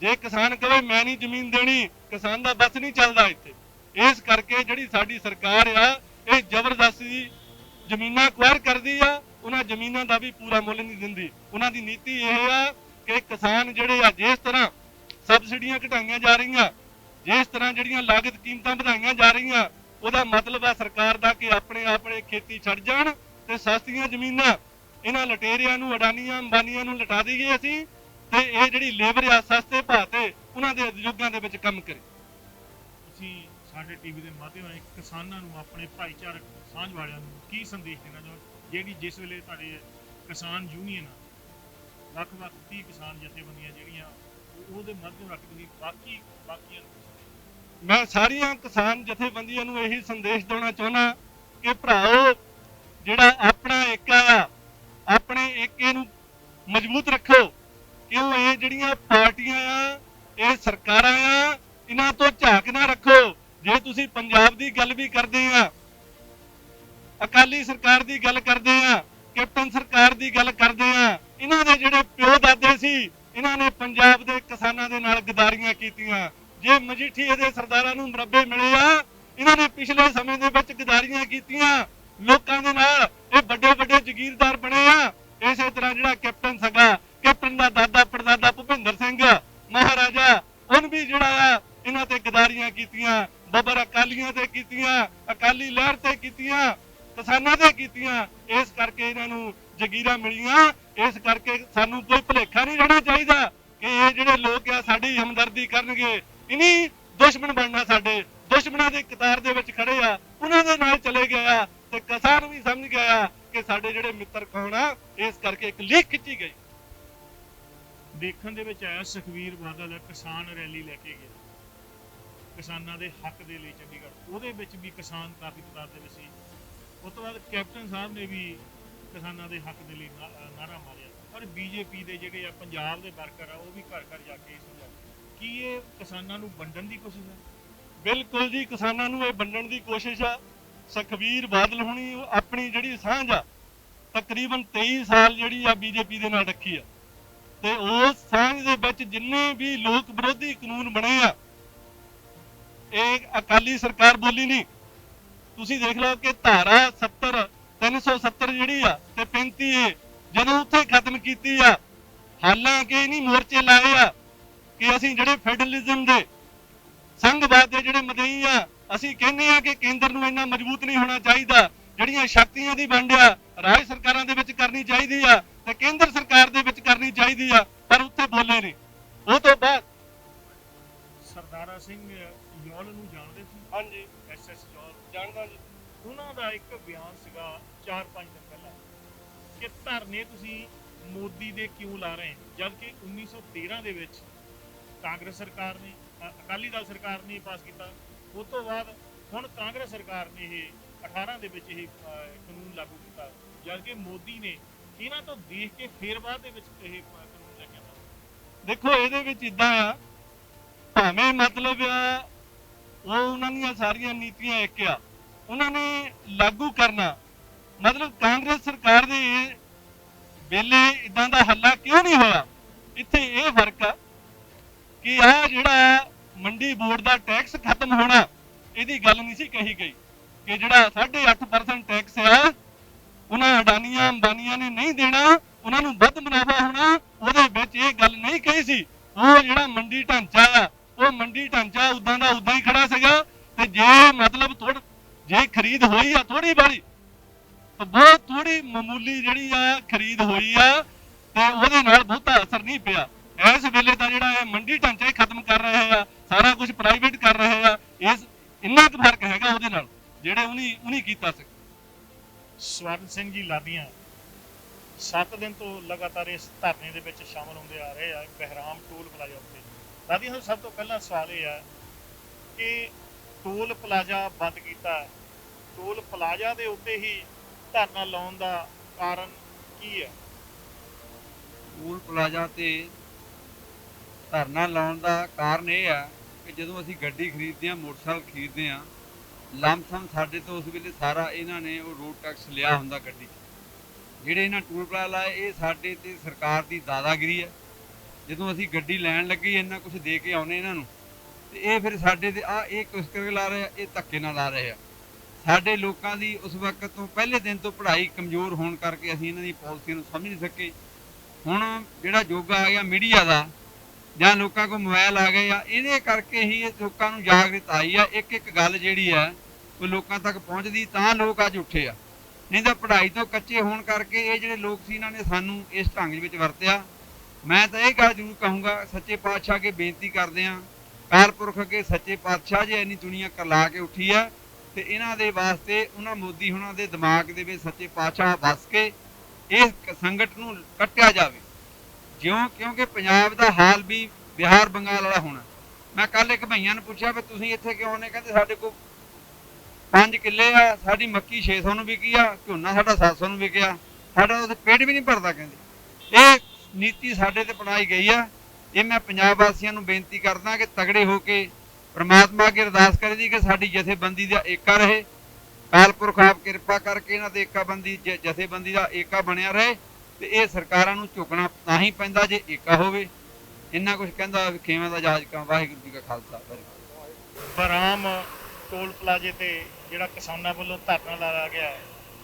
ਜੇ ਕਿਸਾਨ ਕਹੇ, ਮੈਂ ਨਹੀਂ ਜ਼ਮੀਨ ਦੇਣੀ, ਕਿਸਾਨ ਦਾ ਬਸ ਨਹੀਂ ਚੱਲਦਾ ਇੱਥੇ। ਇਸ ਕਰਕੇ ਜਿਹੜੀ ਸਾਡੀ ਸਰਕਾਰ ਆ, ਇਹ ਜ਼ਬਰਦਸਤੀ ਜ਼ਮੀਨਾਂ ਅਕਵਾਇਰ ਕਰਦੀ ਆ, ਉਹਨਾਂ ਜ਼ਮੀਨਾਂ ਦਾ ਵੀ ਪੂਰਾ ਮੁੱਲ ਨਹੀਂ ਦਿੰਦੀ। ਉਹਨਾਂ ਦੀ ਨੀਤੀ ਇਹ ਆ ਕਿ ਕਿਸਾਨ ਜਿਹੜੇ ਆ, ਜਿਸ ਤਰ੍ਹਾਂ ਸਬਸਿਡੀਆਂ ਘਟਾਈਆਂ ਜਾ ਰਹੀਆਂ, ਜਿਸ ਤਰ੍ਹਾਂ ਜਿਹੜੀਆਂ ਲਾਗਤ ਕੀਮਤਾਂ ਵਧਾਈਆਂ ਜਾ ਰਹੀਆਂ ਉਹਦਾ ਮਤਲਬ ਆ ਸਰਕਾਰ ਦਾ ਕਿ ਆਪਣੇ ਆਪਣੇ ਖੇਤੀ ਛੱਡ ਜਾਣ ਤੇ ਸਸਤੀਆਂ ਜ਼ਮੀਨਾਂ, ਇਹਨਾਂ ਲਟੇਰਿਆਂ ਨੂੰ, ਅਡਾਨੀਆਂ, ਅੰਬਾਨੀਆਂ ਨੂੰ ਲਟਾ ਦਈਏ ਅਸੀਂ ਤੇ ਇਹ ਜਿਹੜੀ ਲੇਬਰ ਆ, ਸਸਤੇ ਭਾਅ ਤੇ ਉਹਨਾਂ ਦੇ ਉਦਯੋਗਾਂ ਦੇ ਵਿੱਚ ਕੰਮ ਕਰੇ। ਤੁਸੀਂ ਸਾਡੇ ਟੀਵੀ ਦੇ ਮਾਧਿਅਮ ਰਾਹੀਂ ਕਿਸਾਨਾਂ ਨੂੰ ਆਪਣੇ ਭਾਈਚਾਰਕ ਸਾਂਝ ਵਾਲਿਆਂ ਨੂੰ ਕੀ ਸੰਦੇਸ਼ ਦੇਣਾ ਚਾਹੋ ਜਿਹੜੀ ਜਿਸ ਵੇਲੇ ਤੁਹਾਡੇ ਕਿਸਾਨ ਯੂਨੀਅਨ ਆ, ਵੱਖ-ਵੱਖ 30 ਕਿਸਾਨ ਜਥੇਬੰਦੀਆਂ ਜਿਹੜੀਆਂ ਉਹਦੇ ਮਾਧਿਅਮ ਰੱਖ ਤੁਸੀਂ ਬਾਕੀ ਬਾਕੀਆਂ ਮੈਂ ਸਾਰੀਆਂ ਕਿਸਾਨ ਜਥੇਬੰਦੀਆਂ ਨੂੰ ਇਹੀ ਸੰਦੇਸ਼ ਦੇਣਾ ਚਾਹੁੰਦਾ ਕਿ ਭਰਾਓ, ਜਿਹੜਾ ਆਪਣਾ ਏਕਾ ਆ, ਆਪਣੇ ਏਕੇ ਨੂੰ ਮਜ਼ਬੂਤ ਰੱਖੋ ਕਿਉਂ ਇਹ ਜਿਹੜੀਆਂ ਪਾਰਟੀਆਂ ਆ, ਇਹ ਸਰਕਾਰਾਂ ਆ, ਇਹਨਾਂ ਤੋਂ ਝਾਕ ਨਾ ਰੱਖੋ। ਜੇ ਤੁਸੀਂ ਪੰਜਾਬ ਦੀ ਗੱਲ ਵੀ ਕਰਦੇ ਆ, ਅਕਾਲੀ ਸਰਕਾਰ ਦੀ ਗੱਲ ਕਰਦੇ ਆ, ਕੈਪਟਨ ਸਰਕਾਰ ਦੀ ਗੱਲ ਕਰਦੇ ਆ, ਇਹਨਾਂ ਦੇ ਜਿਹੜੇ ਪਿਓ ਦਾਦੇ ਸੀ, ਇਹਨਾਂ ਨੇ ਪੰਜਾਬ ਦੇ ਕਿਸਾਨਾਂ ਦੇ ਨਾਲ ਗਦਾਰੀਆਂ ਕੀਤੀਆਂ। ਜੇ ਮਜੀਠੀਏ ਦੇ ਸਰਦਾਰਾਂ ਨੂੰ ਮਰੱਬੇ ਮਿਲੇ ਆ, ਇਹਨਾਂ ਨੇ ਪਿਛਲੇ ਸਮੇਂ ਦੇ ਵਿੱਚ ਗਦਾਰੀਆਂ ਕੀਤੀਆਂ। ਲੋਕਾਂ ਦੇ ਨਾਲ ਇਹ ਵੱਡੇ ਵੱਡੇ ਜ਼ਗੀਰਦਾਰ ਬਣੇ ਆ। ਇਸੇ ਤਰ੍ਹਾਂ ਜਿਹੜਾ ਕੈਪਟਨ ਸਗਾ, ਕੈਪਟਨ ਦਾ ਦਾਦਾ ਪੜਦਾਦਾ ਭੁਪਿੰਦਰ ਸਿੰਘ ਮਹਾਰਾਜਾ, ਉਹਨ ਵੀ ਜਿਹੜਾ ਆ, ਇਹਨਾਂ ਤੇ ਗਦਾਰੀਆਂ ਕੀਤੀਆਂ, ਬੱਬਰ ਅਕਾਲੀਆਂ ਤੇ ਕੀਤੀਆਂ, ਅਕਾਲੀ ਲਹਿਰ ਤੇ ਕੀਤੀਆਂ, ਕਿਸਾਨਾਂ ਤੇ ਕੀਤੀਆਂ। ਇਸ ਕਰਕੇ ਇਹਨਾਂ ਨੂੰ ਜਗੀਰਾਂ ਮਿਲੀਆਂ। ਇਸ ਕਰਕੇ ਸਾਨੂੰ ਕੋਈ ਭੁਲੇਖਾ ਨਹੀਂ ਰਹਿਣਾ ਚਾਹੀਦਾ ਕਿ ਇਹ ਜਿਹੜੇ ਲੋਕ ਆ, ਸਾਡੀ ਹਮਦਰਦੀ ਕਰਨਗੇ। ਇਨੀ ਦੁਸ਼ਮਣ ਬਣਨਾ ਸਾਡੇ, ਦੁਸ਼ਮਣਾਂ ਦੇ ਕਤਾਰ ਦੇ ਵਿੱਚ ਖੜੇ ਆ, ਉਹਨਾਂ ਦੇ ਨਾਲ ਚਲੇ ਗਿਆ ਆ ਤੇ ਕਿਸਾਨ ਵੀ ਸਮਝ ਗਿਆ ਕਿ ਸਾਡੇ ਜਿਹੜੇ ਮਿੱਤਰ ਕੌਣ ਆ, ਇਸ ਕਰਕੇ ਇੱਕ ਲੀਕ ਖਿੱਚੀ ਗਈ। ਦੇਖਣ ਦੇ ਵਿੱਚ ਆਇਆ ਸੁਖਵੀਰ ਬਾਦਲ ਕਿਸਾਨ ਰੈਲੀ ਲੈ ਕੇ ਗਿਆ। ਕਿਸਾਨਾਂ ਦੇ ਹੱਕ ਦੇ ਲਈ ਚੰਡੀਗੜ੍ਹ। ਉਹਦੇ ਵਿੱਚ ਵੀ ਕਿਸਾਨ ਕਾਫੀ ਤਾਦਾਦ ਦੇ ਵਿੱਚ ਸੀ। ਉਸ ਤੋਂ ਬਾਅਦ ਕੈਪਟਨ ਸਾਹਿਬ ਨੇ ਵੀ ਕਿਸਾਨਾਂ ਦੇ ਹੱਕ ਦੇ ਲਈ ਨਾ- ਨਾਅਰਾ ਮਾਰਿਆ। ਪਰ ਬੀਜੇਪੀ ਦੇ ਜਿਹੜੇ ਆ, ਪੰਜਾਬ ਦੇ ਵਰਕਰ ਆ, ਉਹ ਵੀ ਘਰ ਘਰ ਜਾ ਕੇ ਇਹ ਸਮਝਾ ਕੀ ਇਹ ਕਿਸਾਨਾਂ ਨੂੰ ਵੰਡਣ ਦੀ ਕੋਸ਼ਿਸ਼ ਹੈ? ਬਿਲਕੁਲ ਜੀ, ਕਿਸਾਨਾਂ ਨੂੰ ਇਹ ਵੰਡਣ ਦੀ ਕੋਸ਼ਿਸ਼ ਆ। ਸੁਖਬੀਰ ਬਾਦਲ ਹੁਣੀ ਆਪਣੀ ਜਿਹੜੀ ਸਾਂਝ ਆ, ਤਕਰੀਬਨ 23 ਸਾਲ ਜਿਹੜੀ ਆ ਬੀਜੇਪੀ ਦੇ ਨਾਲ ਰੱਖੀ ਆ। ਤੇ ਉਸ ਸਾਂਝ ਦੇ ਵਿੱਚ ਜਿੰਨੇ ਵੀ ਲੋਕ ਵਿਰੋਧੀ ਕਾਨੂੰਨ ਬਣੇ ਆ, ਇਹ ਅਕਾਲੀ ਸਰਕਾਰ ਬੋਲੀ ਨਹੀਂ। ਤੁਸੀਂ ਦੇਖ ਲਓ ਕਿ ਧਾਰਾ 70 370 ਜਿਹੜੀ ਆ ਤੇ 35 ਏ, ਜਦੋਂ ਉੱਥੇ ਖਤਮ ਕੀਤੀ ਆ, ਹਾਲਾਂਕਿ ਨਹੀਂ ਮੋਰਚੇ ਲਾਏ ਆ। ਕਿ ਅਸੀਂ ਜਿਹੜੇ ਫੈਡਰਲਿਜ਼ਮ ਦੇ ਸੰਘਵਾਦ ਦੇ ਜਿਹੜੇ ਮਦਈ ਆ ਅਸੀਂ ਕਹਿੰਦੇ ਆ ਕਿ ਕੇਂਦਰ ਨੂੰ ਇੰਨਾ ਮਜ਼ਬੂਤ ਨਹੀਂ ਹੋਣਾ ਚਾਹੀਦਾ ਜਿਹੜੀਆਂ ਸ਼ਕਤੀਆਂ ਦੀ ਵੰਡ ਆ ਰਾਜ ਸਰਕਾਰਾਂ ਦੇ ਵਿੱਚ ਕਰਨੀ ਚਾਹੀਦੀ ਆ ਤੇ ਕੇਂਦਰ ਸਰਕਾਰ ਦੇ ਵਿੱਚ ਕਰਨੀ ਚਾਹੀਦੀ ਆ ਪਰ ਉੱਥੇ ਬੋਲੇ ਨਹੀਂ। ਉਹ ਤੋਂ ਬਾਅਦ ਸਰਦਾਰਾ ਸਿੰਘ ਯੋਲ ਨੂੰ ਜਾਣਦੇ ਸੀ? ਹਾਂਜੀ। ਐਸਐਸ ਯੋਲ। ਜਾਣਦਾ ਜੀ? ਉਹਨਾਂ ਦਾ ਇੱਕ ਬਿਆਨ ਸੀਗਾ 4-5 ਦਿਨ ਪਹਿਲਾਂ ਕਿ ਧਰਨੇ ਤੁਸੀਂ ਮੋਦੀ ਦੇ ਕਿਉਂ ਲਾ ਰਹੇ ਜਦ ਕਿ 1913 ਦੇ ਵਿੱਚ ਕਾਂਗਰਸ ਸਰਕਾਰ ਨੇ ਅਕਾਲੀ ਦਲ ਸਰਕਾਰ ਨੇ ਪਾਸ ਕੀਤਾ। ਉਸ ਤੋਂ ਬਾਅਦ ਹੁਣ ਕਾਂਗਰਸ ਸਰਕਾਰ ਨੇ ਇਹ 18 ਦੇ ਵਿੱਚ ਇਹ ਕਾਨੂੰਨ ਲਾਗੂ ਕੀਤਾ। ਜਦ ਕਿ ਮੋਦੀ ਨੇ ਇਹਨਾਂ ਤੋਂ ਦੇਖ ਕੇ ਫੇਰ ਬਾਅਦ ਦੇ ਵਿੱਚ ਇਹ ਕਾਨੂੰਨ ਲੈ ਕੇ ਆਇਆ ਦੇਖੋ, ਇਹਦੇ ਵਿੱਚ ਇਦਾਂ ਆ, ਭਾਵੇਂ ਮਤਲਬ ਆ, ਉਹ ਉਹਨਾਂ ਦੀਆਂ ਸਾਰੀਆਂ ਨੀਤੀਆਂ ਇੱਕ ਆ, ਉਹਨਾਂ ਨੇ ਲਾਗੂ ਕਰਨਾ। ਮਤਲਬ ਕਾਂਗਰਸ ਸਰਕਾਰ ਦੇ ਵੇਲੇ ਇਦਾਂ ਦਾ ਹੱਲਾ ਕਿਉਂ ਨਹੀਂ ਹੋਇਆ? ਇੱਥੇ ਇਹ ਫ਼ਰਕ ਆ ਕਿ ਆ ਜਿਹੜਾ ਮੰਡੀ ਬੋਰਡ ਦਾ ਟੈਕਸ ਖਤਮ ਹੋਣਾ, ਇਹਦੀ ਗੱਲ ਨਹੀਂ ਸੀ ਕਹੀ ਗਈ ਕਿ ਜਿਹੜਾ 8.5% ਟੈਕਸ ਆ, ਉਹਨਾਂ ਅਡਾਨੀਆਂ ਅੰਬਾਨੀਆਂ ਨੇ ਨਹੀਂ ਦੇਣਾ, ਉਹਨਾਂ ਨੂੰ ਵੱਧ ਮੁਨਾਫਾ ਹੋਣਾ, ਉਹਦੇ ਵਿੱਚ ਇਹ ਗੱਲ ਨਹੀਂ ਕਹੀ ਸੀ। ਉਹ ਜਿਹੜਾ ਮੰਡੀ ਢਾਂਚਾ ਆ, ਉਹ ਮੰਡੀ ਢਾਂਚਾ ਉਦਾਂ ਦਾ ਉਦਾਂ ਹੀ ਖੜਾ ਸੀਗਾ ਤੇ ਜੇ ਮਤਲਬ ਥੋੜ ਜੇ ਖਰੀਦ ਹੋਈ ਆ ਥੋੜੀ ਬਾਰੀ ਤਾਂ ਬਹੁਤ ਥੋੜੀ ਮਾਮੂਲੀ ਜਿਹੜੀ ਆ ਖਰੀਦ ਹੋਈ ਆ ਤੇ ਉਹਦੇ ਨਾਲ ਬਹੁਤਾ ਅਸਰ ਨਹੀਂ ਪਿਆ। ਇਸ ਵੇਲੇ ਤਾਂ ਜਿਹੜਾ ਇਹ ਮੰਡੀ ਢਾਂਚਾ ਹੀ ਖਤਮ ਕਰ ਰਹੇ ਆ ਸਾਰਾ ਕੁਝ ਪ੍ਰਾਈਵੇਟ ਕਰ ਰਹੇ ਆ ਇਸ ਇੰਨਾ ਕੁ ਫ਼ਰਕ ਹੈਗਾ ਉਹਦੇ ਨਾਲ ਜਿਹੜੇ ਉਹਨੀ ਉਹਨੀ ਕੀਤਾ ਸੀ ਸਵਰਨ ਸਿੰਘ ਜੀ ਲਾਦੀਆਂ 7 ਦਿਨ ਤੋਂ ਲਗਾਤਾਰ ਇਸ ਧਰਨੇ ਦੇ ਵਿੱਚ ਸ਼ਾਮਲ ਹੁੰਦੇ ਆ ਰਹੇ ਆ ਬਹਿਰਾਮ ਟੋਲ ਪਲਾਜ਼ਾ ਉੱਤੇ ਲਾਦੀਆਂ ਸਭ ਤੋਂ ਪਹਿਲਾ ਸਵਾਲ ਇਹ ਆ ਕਿ ਟੋਲ ਪਲਾਜ਼ਾ ਬੰਦ ਕੀਤਾ ਹੈ। ਟੋਲ ਪਲਾਜ਼ਾ ਦੇ ਉੱਤੇ ਹੀ ਧਰਨਾ ਲਾਉਣ ਦਾ ਕਾਰਨ ਕੀ ਹੈ ਟੂਲ ਪਲਾਜ਼ਾ ਤੇ ਧਰਨਾ ਲਾਉਣ ਦਾ ਕਾਰਨ ਇਹ ਆ ਕਿ ਜਦੋਂ ਅਸੀਂ ਗੱਡੀ ਖਰੀਦਦੇ ਆ ਮੋਟਰਸਾਈਕਲ ਖਰੀਦਦੇ ਆ ਲੰਮਸਮ ਸਾਡੇ ਤੋਂ ਉਸ ਵੇਲੇ ਸਾਰਾ ਇਹਨਾਂ ਨੇ ਉਹ ਰੋਡ ਟੈਕਸ ਲਿਆ ਹੁੰਦਾ ਗੱਡੀ 'ਚ। ਜਿਹੜੇ ਇਹਨਾਂ ਟੂਲ ਪਲਾਜ਼ਾ ਲਾਏ, ਇਹ ਸਾਡੇ ਤੇ ਸਰਕਾਰ ਦੀ ਦਾਦਾਗਿਰੀ ਹੈ ਜਦੋਂ ਅਸੀਂ ਗੱਡੀ ਲੈਣ ਲੱਗੇ, ਇੰਨਾ ਕੁਝ ਦੇ ਕੇ ਆਉਨੇ ਇਹਨਾਂ ਨੂੰ, ਤੇ ਇਹ ਫਿਰ ਸਾਡੇ ਤੇ ਆ ਇਹ ਕੁਛ ਕਰਕੇ ਲਾ ਰਹੇ ਆ, ਇਹ ਧੱਕੇ ਨਾਲ ਲਾ ਰਹੇ ਆ। ਸਾਡੇ ਲੋਕਾਂ ਦੀ ਉਸ ਵਕਤ ਤੋਂ ਪਹਿਲੇ ਦਿਨ ਤੋਂ ਪੜ੍ਹਾਈ ਕਮਜ਼ੋਰ ਹੋਣ ਕਰਕੇ ਅਸੀਂ ਇਹਨਾਂ ਦੀ ਪਾਲਿਸੀਆਂ ਨੂੰ ਸਮਝ ਨਹੀਂ ਸਕੇ। ਹੁਣ ਜਿਹੜਾ ਯੋਗਾ ਆ ਗਿਆ ਮੀਡੀਆ ਦਾ ਜਾਂ ਲੋਕਾਂ ਕੋਲ ਮੋਬਾਈਲ ਆ ਗਏ ਆ, ਇਹਦੇ ਕਰਕੇ ਹੀ ਇਹ ਲੋਕਾਂ ਨੂੰ ਜਾਗਰਤ ਆਈ ਆ। ਇੱਕ ਇੱਕ ਗੱਲ ਜਿਹੜੀ ਆ, ਉਹ ਲੋਕਾਂ ਤੱਕ ਪਹੁੰਚਦੀ, ਤਾਂ ਲੋਕ ਅੱਜ ਉੱਠੇ ਆ। ਨਹੀਂ ਤਾਂ ਪੜ੍ਹਾਈ ਤੋਂ ਕੱਚੇ ਹੋਣ ਕਰਕੇ ਇਹ ਜਿਹੜੇ ਲੋਕ ਸੀ, ਇਹਨਾਂ ਨੇ ਸਾਨੂੰ ਇਸ ਢੰਗ ਵਿੱਚ ਵਰਤਿਆ। ਮੈਂ ਤਾਂ ਇਹ ਗੱਲ ਜ਼ਰੂਰ ਕਹੂੰਗਾ, ਸੱਚੇ ਪਾਤਸ਼ਾਹ ਅੱਗੇ ਬੇਨਤੀ ਕਰਦੇ ਆ। ਕਾਲਪੁਰਖ ਅੱਗੇ ਸੱਚੇ ਪਾਤਸ਼ਾਹ ਜੇ ਇੰਨੀ ਦੁਨੀਆ ਕਰਲਾ ਕੇ ਉੱਠੀ ਆ, ਤੇ ਇਹਨਾਂ ਦੇ ਵਾਸਤੇ, ਉਹਨਾਂ ਮੋਦੀ ਹੁਣਾਂ ਦੇ ਦਿਮਾਗ ਦੇ ਵਿੱਚ ਸੱਚੇ ਪਾਤਸ਼ਾਹ ਵਸ ਕੇ, ਇਸ ਕ- ਸੰਗਠਨ ਨੂੰ ਕੱਟਿਆ ਜਾਵੇ। ਜਿਉਂ ਕਿਉਂਕਿ ਪੰਜਾਬ ਦਾ ਹਾਲ ਵੀ ਬਿਹਾਰ, ਬੰਗਾਲ ਵਾਲਾ ਹੋਣਾ। ਮੈਂ ਕੱਲ ਇੱਕ ਭਈਆਂ ਨੂੰ ਪੁੱਛਿਆ ਵੀ ਤੁਸੀਂ ਇੱਥੇ ਕਿਉਂ ਨੇ? ਕਹਿੰਦੇ ਸਾਡੇ ਕੋਲ 5 ਕਿੱਲੇ ਆ, ਸਾਡੀ ਮੱਕੀ 600 ਨੂੰ ਵਿਕੀ ਆ, ਝੋਨਾ ਸਾਡਾ 700 ਨੂੰ ਵਿਕਿਆ। ਸਾਡਾ ਉਹਦੇ ਪੇਟ ਵੀ ਨਹੀਂ ਭਰਦਾ, ਕਹਿੰਦੇ। ਇਹ ਨੀਤੀ ਸਾਡੇ ਤੇ ਬਣਾਈ ਗਈ ਆ। ਇਹ ਮੈਂ ਪੰਜਾਬ ਵਾਸੀਆਂ ਨੂੰ ਬੇਨਤੀ ਕਰਦਾ ਕਿ ਤਗੜੇ ਹੋ ਕੇ ਪ੍ਰਮਾਤਮਾ ਅੱਗੇ ਅਰਦਾਸ ਕਰੀਦੀ ਕਿ ਸਾਡੀ ਜਥੇਬੰਦੀ ਦਾ ਏਕਾ ਰਹੇ। ਕਾਲਪੁਰਖ ਆਪ ਕਿਰਪਾ ਕਰਕੇ ਇਹਨਾਂ ਦੇ ਏਕਾਬੰਦੀ, ਜ- ਜਥੇਬੰਦੀ ਦਾ ਏਕਾ ਬਣਿਆ ਰਹੇ। ਤੇ ਇਹ ਸਰਕਾਰਾਂ ਨੂੰ ਝੁਕਣਾ ਤਾਂ ਹੀ ਪੈਂਦਾ ਜੇ ਏਕਾ ਹੋਵੇ। ਇੰਨਾ ਕੁਝ ਕਹਿੰਦਾ ਖੇਵਾਂ ਦਾ ਜਹਾਜ਼ ਕਾ ਵਾਹਿਗੁਰੂ ਜੀ ਕਾ ਖਾਲਸਾ ਵਾਹਿਗੁਰੂ ਬਰਾਮ ਟੋਲ ਪਲਾਜ਼ੇ ਤੇ ਜਿਹੜਾ ਕਿਸਾਨਾਂ ਵੱਲੋਂ ਧਰਨਾ ਲਾਇਆ ਗਿਆ ਹੈ,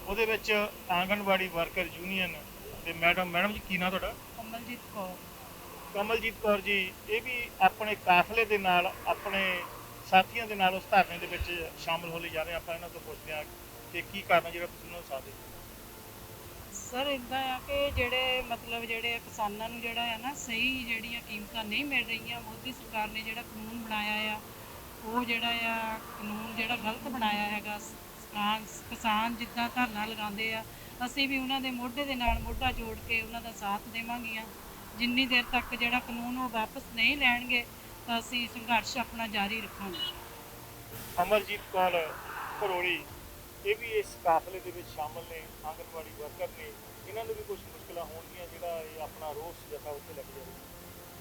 ਉਹਦੇ ਵਿੱਚ ਆਂਗਣਵਾੜੀ ਵਰਕਰ ਯੂਨੀਅਨ ਦੇ ਮੈਡਮ ਮੈਡਮ ਜੀ ਕੀ ਨਾਂ ਤੁਹਾਡਾ? ਕਮਲਜੀਤ ਕੌਰ। ਕਮਲਜੀਤ ਕੌਰ ਜੀ ਇਹ ਵੀ ਆਪਣੇ ਕਾਫਲੇ ਦੇ ਨਾਲ ਆਪਣੇ ਸਾਥੀਆਂ ਦੇ ਨਾਲ ਉਸ ਧਰਨੇ ਦੇ ਵਿੱਚ ਸ਼ਾਮਲ ਹੋਣ ਲਈ ਜਾ ਰਹੇ ਹਾਂ। ਆਪਾਂ ਇਹਨਾਂ ਤੋਂ ਪੁੱਛਦੇ ਹਾਂ ਕਿ ਕੀ ਕਾਰਨ ਹੈ ਜਿਹੜਾ ਤੁਸੀਂ ਉਹਨਾਂ ਨੂੰ ਸਾਥ ਦੇ ਰਹੇ ਹੋ? ਸਰ ਇਦਾਂ ਆ ਕਿ ਜਿਹੜੇ ਮਤਲਬ ਜਿਹੜੇ ਕਿਸਾਨਾਂ ਨੂੰ ਜਿਹੜਾ ਹੈ ਨਾ ਸਹੀ ਜਿਹੜੀਆਂ ਕੀਮਤਾਂ ਨਹੀਂ ਮਿਲ ਰਹੀਆਂ, ਮੋਦੀ ਸਰਕਾਰ ਨੇ ਜਿਹੜਾ ਕਾਨੂੰਨ ਬਣਾਇਆ ਆ, ਉਹ ਜਿਹੜਾ ਆ ਕਾਨੂੰਨ ਜਿਹੜਾ ਗਲਤ ਬਣਾਇਆ ਹੈਗਾ, ਕਿਸਾਨ ਕਿਸਾਨ ਜਿੱਦਾਂ ਧਰਨਾ ਲਗਾਉਂਦੇ ਆ, ਅਸੀਂ ਵੀ ਉਹਨਾਂ ਦੇ ਮੋਢੇ ਦੇ ਨਾਲ ਮੋਢਾ ਜੋੜ ਕੇ ਉਹਨਾਂ ਦਾ ਸਾਥ ਦੇਵਾਂਗੀਆਂ ਜਿੰਨੀ ਦੇਰ ਤੱਕ ਜਿਹੜਾ ਕਾਨੂੰਨ ਉਹ ਵਾਪਸ ਨਹੀਂ ਲੈਣਗੇ, ਤਾਂ ਅਸੀਂ ਸੰਘਰਸ਼ ਆਪਣਾ ਜਾਰੀ ਰੱਖਾਂਗੇ। ਅਮਰਜੀਤ ਕੌਰ ਕਰੋੜੀ ਇਹ ਵੀ ਇਸ ਕਾਫਲੇ ਦੇ ਵਿੱਚ ਸ਼ਾਮਲ ਨੇ ਆਂਗਣਵਾੜੀ ਵਰਕਰ ਨੇ। ਇਹਨਾਂ ਨੂੰ ਵੀ ਕੁਝ ਮੁਸ਼ਕਲਾਂ ਹੋਣਗੀਆਂ, ਜਿਹੜਾ ਇਹ ਆਪਣਾ ਰੋਸ ਜਥਾ ਉੱਤੇ ਲੱਗ ਜਾਵੇ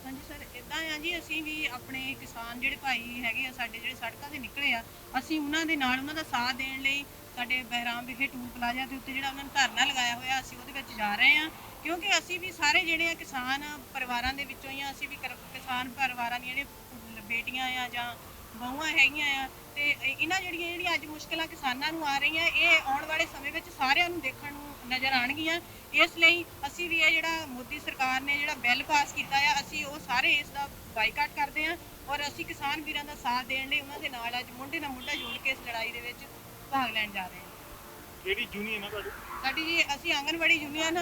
ਹਾਂਜੀ ਸਰ ਇਦਾਂ ਆ ਜੀ, ਅਸੀਂ ਵੀ ਆਪਣੇ ਕਿਸਾਨ ਜਿਹੜੇ ਭਾਈ ਹੈਗੇ ਆ, ਸਾਡੇ ਜਿਹੜੇ ਸੜਕਾਂ ਤੇ ਨਿਕਲੇ ਆ, ਅਸੀਂ ਉਹਨਾਂ ਦੇ ਨਾਲ ਉਹਨਾਂ ਦਾ ਸਾਥ ਦੇਣ ਲਈ ਸਾਡੇ ਬਹਿਰਾਮ ਵਿਖੇ ਟੂਲ ਪਲਾਜ਼ਾ ਦੇ ਉੱਤੇ ਜਿਹੜਾ ਉਹਨਾਂ ਨੇ ਧਰਨਾ ਲਗਾਇਆ ਹੋਇਆ, ਅਸੀਂ ਉਹਦੇ ਵਿੱਚ ਜਾ ਰਹੇ ਆ ਕਿਉਂਕਿ ਅਸੀਂ ਵੀ ਸਾਰੇ ਜਿਹੜੇ ਆ ਕਿਸਾਨ ਪਰਿਵਾਰਾਂ ਦੇ ਵਿੱਚੋਂ ਹੀ ਆ, ਅਸੀਂ ਵੀ ਕਰ- ਕਿਸਾਨ ਪਰਿਵਾਰਾਂ ਦੀਆਂ ਜਿਹੜੇ ਬੇਟੀਆਂ ਆ ਜਾਂ ਬਹੂਆਂ ਹੈਗੀਆਂ ਆ ਤੇ ਇਹ- ਇਹਨਾਂ ਜਿਹੜੀਆਂ ਜਿਹੜੀਆਂ ਅੱਜ ਮੁਸ਼ਕਲਾਂ ਕਿਸਾਨਾਂ ਨੂੰ ਆ ਰਹੀਆਂ ਇਹ ਆਉਣ ਵਾਲੇ ਸਮੇਂ ਵਿੱਚ ਸਾਰਿਆਂ ਨੂੰ ਦੇਖਣ ਨੂੰ ਨਜ਼ਰ ਆਣਗੀਆਂ ਇਸ ਲਈ ਅਸੀਂ ਵੀ ਇਹ ਜਿਹੜਾ ਮੋਦੀ ਸਰਕਾਰ ਨੇ ਜਿਹੜਾ ਬਿੱਲ ਪਾਸ ਕੀਤਾ ਆ ਅਸੀਂ ਉਹ ਸਾਰੇ ਇਸ ਦਾ ਬਾਈਕਾਟ ਕਰਦੇ ਹਾਂ ਔਰ ਅਸੀਂ ਕਿਸਾਨ ਵੀਰਾਂ ਦਾ ਸਾਥ ਦੇਣ ਲਈ ਉਹਨਾਂ ਦੇ ਨਾਲ ਅੱਜ ਮੋਢੇ ਨਾਲ ਮੋਢਾ ਜੋੜ ਕੇ ਇਸ ਲੜਾਈ ਦੇ ਵਿੱਚ ਭਾਗ ਲੈਣ ਜਾ ਰਹੇ ਹਾਂ। ਕਿਹੜੀ ਯੂਨੀਅਨ ਹੈ ਤੁਹਾਡੀ? ਸਾਡੀ ਜੀ ਅਸੀਂ ਆਂਗਨਵਾੜੀ ਯੂਨੀਅਨ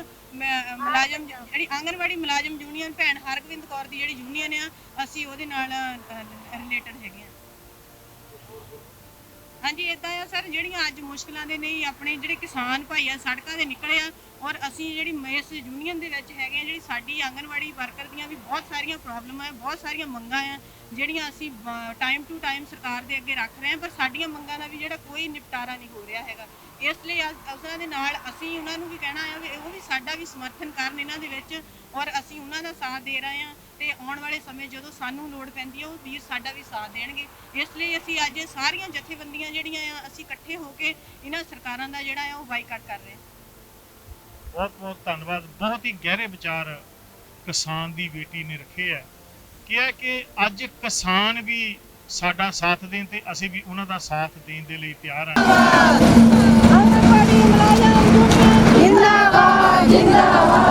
ਮੁਲਾਜ਼ਮ ਜਿਹੜੀ ਆਂਗਨਵਾੜੀ ਮੁਲਾਜ਼ਮ ਯੂਨੀਅਨ ਭੈਣ ਹਰਗੋਬਿੰਦ ਕੌਰ ਦੀ ਜਿਹੜੀ ਯੂਨੀਅਨ ਆ ਅਸੀਂ ਉਹਦੇ ਨਾਲ ਰਿਲੇਟਡ ਹੈਗੇ ਹਾਂਜੀ ਇਦਾਂ ਆ ਸਰ, ਜਿਹੜੀਆਂ ਅੱਜ ਮੁਸ਼ਕਲਾਂ ਦੇ ਨਹੀਂ, ਆਪਣੇ ਜਿਹੜੇ ਕਿਸਾਨ ਭਾਈ ਆ, ਸੜਕਾਂ ਦੇ ਨਿਕਲੇ ਆ ਔਰ ਅਸੀਂ ਜਿਹੜੀ ਮ- ਇਸ ਯੂਨੀਅਨ ਦੇ ਵਿੱਚ ਹੈਗੇ ਆ, ਜਿਹੜੀ ਸਾਡੀ ਆਂਗਨਵਾੜੀ ਵਰਕਰ ਦੀਆਂ ਵੀ ਬਹੁਤ ਸਾਰੀਆਂ ਪ੍ਰੋਬਲਮਾਂ ਆ, ਬਹੁਤ ਸਾਰੀਆਂ ਮੰਗਾਂ ਆ, ਜਿਹੜੀਆਂ ਅਸੀਂ ਟਾਈਮ ਟੂ ਟਾਈਮ ਸਰਕਾਰ ਦੇ ਅੱਗੇ ਰੱਖ ਰਹੇ ਹਾਂ ਪਰ ਸਾਡੀਆਂ ਮੰਗਾਂ ਦਾ ਵੀ ਜਿਹੜਾ ਕੋਈ ਨਿਪਟਾਰਾ ਨਹੀਂ ਹੋ ਰਿਹਾ ਹੈਗਾ। ਇਸ ਲਈ ਅਸ- ਉਹਨਾਂ ਦੇ ਨਾਲ ਅਸੀਂ ਉਹਨਾਂ ਨੂੰ ਵੀ ਕਹਿਣਾ ਆ ਵੀ ਉਹ ਵੀ ਸਾਡਾ ਵੀ ਸਮਰਥਨ ਕਰਨ ਇਹਨਾਂ ਦੇ ਵਿੱਚ ਔਰ ਅਸੀਂ ਉਹਨਾਂ ਦਾ ਸਾਥ ਦੇ ਰਹੇ ਹਾਂ ਤੇ ਆਉਣ ਵਾਲੇ ਸਮੇਂ ਜਦੋਂ ਸਾਨੂੰ ਲੋੜ ਪੈਂਦੀ ਹੈ ਉਹ ਵੀਰ ਸਾਡਾ ਵੀ ਸਾਥ ਦੇਣਗੇ। ਇਸ ਲਈ ਅਸੀਂ ਅੱਜ ਸਾਰੀਆਂ ਜਥੇਬੰਦੀਆਂ ਜਿਹੜੀਆਂ ਆ, ਅਸੀਂ ਇਕੱਠੇ ਹੋ ਕੇ ਇਹਨਾਂ ਸਰਕਾਰਾਂ ਦਾ ਜਿਹੜਾ ਆ, ਉਹ ਬਾਈਕਾਟ ਕਰ ਰਹੇ ਹਾਂ। ਬਹੁਤ ਬਹੁਤ ਧੰਨਵਾਦ। ਬਹੁਤ ਹੀ ਗਹਿਰੇ ਵਿਚਾਰ ਕਿਸਾਨ ਦੀ ਬੇਟੀ ਨੇ ਰੱਖੇ ਹੈ ਕਿਹਾ ਕਿ ਅੱਜ ਕਿਸਾਨ ਵੀ ਸਾਡਾ ਸਾਥ ਦੇਣ ਤੇ ਅਸੀਂ ਵੀ ਉਹਨਾਂ ਦਾ ਸਾਥ ਦੇਣ ਦੇ ਲਈ ਤਿਆਰ ਹਾਂ। ਜਿੰਦਾਬਾਦ ਜਿੰਦਾਬਾਦ।